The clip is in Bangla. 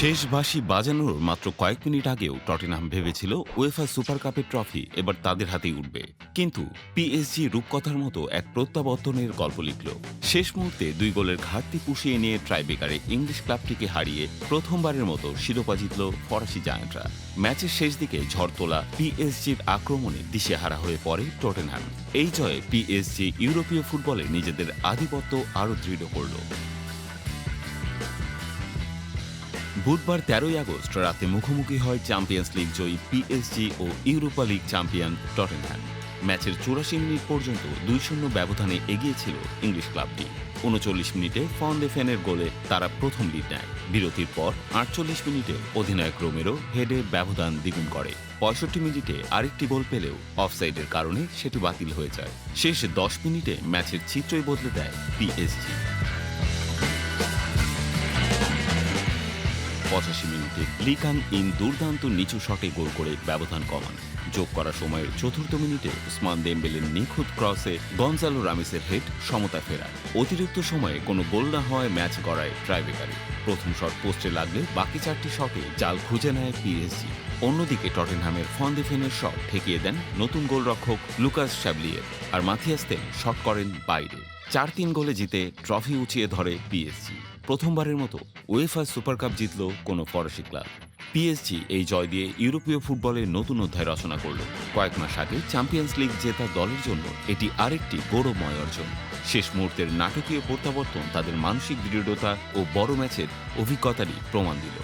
শেষ বাঁশি বাজানোর মাত্র কয়েক মিনিট আগেও টটেনহাম ভেবেছিল ওয়েফা সুপার কাপের ট্রফি এবার তাদের হাতেই উঠবে। কিন্তু পিএসজি রূপকথার মতো এক প্রত্যাবর্তনের গল্প লিখল। শেষ মুহূর্তে দুই গোলের ঘাটতি পুষিয়ে নিয়ে ট্রাইবেকারে ইংলিশ ক্লাবটিকে হারিয়ে প্রথমবারের মতো শিরোপা জিতল ফরাসি জায়ান্টরা। ম্যাচের শেষ দিকে ঝড় তোলা পিএসজির আক্রমণে দিশেহারা হয়ে পড়ে টটেনহাম। এই জয়ে পিএসজি ইউরোপীয় ফুটবলে নিজেদের আধিপত্য আরও দৃঢ় করল। বুধবার তেরোই আগস্ট রাতে মুখোমুখি হয় চ্যাম্পিয়ন্স লিগ জয়ী পিএসজি ও ইউরোপা লিগ চ্যাম্পিয়ন টটেনহ্যাম ম্যাচের চুরাশি মিনিট পর্যন্ত দুই শূন্য ব্যবধানে এগিয়েছিল ইংলিশ ক্লাবটি উনচল্লিশ মিনিটে ফন ফেনের গোলে তারা প্রথম লিড নেয়। বিরতির পর আটচল্লিশ মিনিটে অধিনায়ক রোমেরো হেডে ব্যবধান দ্বিগুণ করে। পঁয়ষট্টি মিনিটে আরেকটি গোল পেলেও অফসাইডের কারণে সেটি বাতিল হয়ে যায়। শেষ দশ মিনিটে ম্যাচের চিত্রই বদলে দেয় পিএসজি পঁচাশি মিনিটে লিকাং ইন দুর্দান্ত নিচু শটে গোল করে ব্যবধান কমান। যোগ করা সময়ের চতুর্থ মিনিটে উসমান দেমবেলের নিখুঁত ক্রসে গঞ্জালো রামিসের হেড সমতা ফেরায়। অতিরিক্ত সময়ে কোনো গোল না হওয়ায় ম্যাচ গড়ায় ট্রাইবেকারে। প্রথম শট পোস্টে লাগলে বাকি চারটি শটে জাল খুঁজে নেয় পিএসজি। অন্যদিকে টটেনহামের ফন্দেফেনের শট ঠেকিয়ে দেন নতুন গোলরক্ষক লুকাস শ্যাবলিয়ের আর মাথিয়াস্তেন শট করেন বাইরে। চার তিন গোলে জিতে ট্রফি উঁচিয়ে ধরে পিএসজি। প্রথমবারের মতো ওয়েফা সুপার কাপ জিতল কোনো ফরাসি ক্লাব পিএসজি এই জয় দিয়ে ইউরোপীয় ফুটবলের নতুন অধ্যায় রচনা করল। কয়েক মাস আগে চ্যাম্পিয়ন্স লিগ জেতা দলের জন্য এটি আরেকটি গৌরবময় অর্জন। শেষ মুহূর্তের নাটকীয় প্রত্যাবর্তন তাদের মানসিক দৃঢ়তা ও বড় ম্যাচের অভিজ্ঞতারই প্রমাণ দিল।